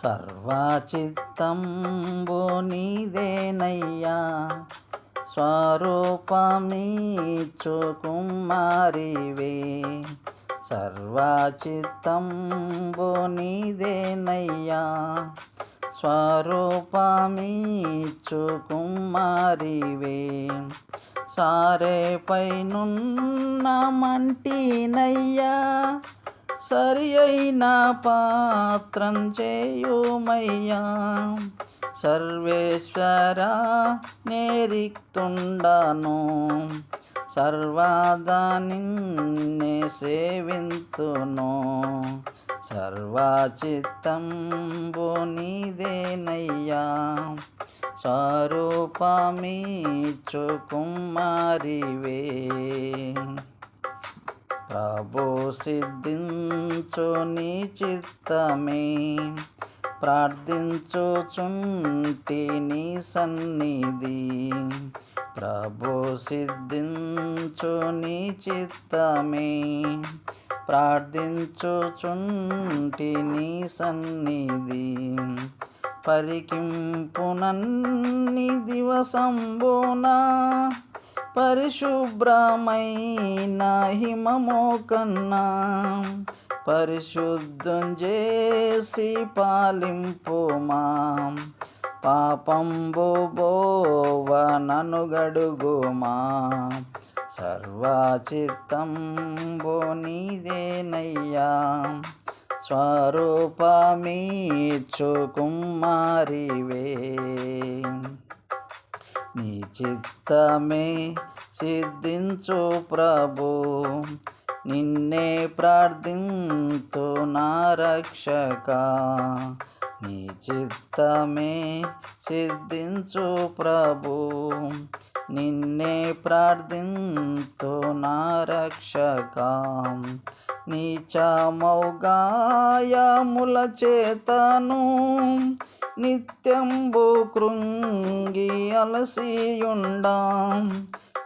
సర్వచిత్తంబు నీదేనయ్యా స్వరూపమీచు కుమారివే సర్వచిత్తంబు నీదేనయ్యా స్వరూపమీచు కుమారివే సారేపై నున్న మంటినయ్యా. సరి అయిన పాత్రం చేయుమయ్యా సర్వేశ్వర నేరిక్తుండను సర్వాదా నిన్నే సేవింతును. సర్వాచిత్తంబు నీదేనయ్యా. స్వరూపమీచు కుమారివే ప్రభు సిద్ధించు నీ చిత్తమే. ప్రార్థించుచుంటి నీ సన్నిధి. ప్రభు సిద్ధించు నీ చిత్తమే. ప్రార్థించుచుంటి నీ సన్నిధి. పరికింపునన్ని దివసంబోనా. పరిశుభ్రమైన హిమమో కన్నా పరిశుద్ధం చేసి పాలింపుమా. పాపంబు బోవ నను గడుగుమా. సర్వచిత్తంబు నీదేనయ్యా. స్వరూపమీచు కుమారివే. చిత్తమే సిద్ధించు ప్రభు. నిన్నే ప్రార్థింతు నా రక్షక. నీ చిత్తమే సిద్ధించు ప్రభు. నిన్నే ప్రార్థింతు నా రక్షక. నీచమౌగాయముల చేతను నిత్యంబు కృంగి అలసియుండా.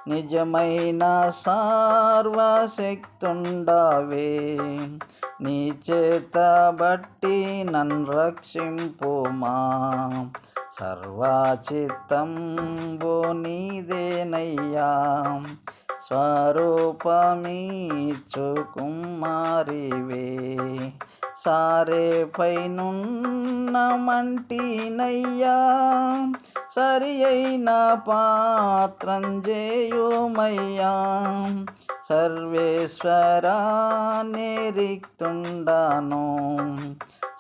నిజమైన సార్వశక్తుండవే. నీ చేత బట్టి నన్ను రక్షింపుమా. సర్వచిత్తంబు నీదేనయ్యా. స్వరూపమీచు కుమారివే సారే పైనున్న మంటినయ్యా సరి అయిన పాత్రం చేయుమయ్యా సర్వేశ్వర నిరిక్తుండను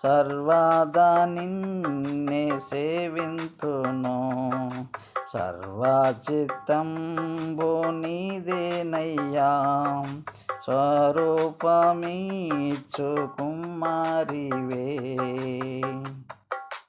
సర్వదా నిన్నే సేవింతును. సర్వచిత్తంబు నీదేనయ్యా స్వరూపమీచు కుమారివే.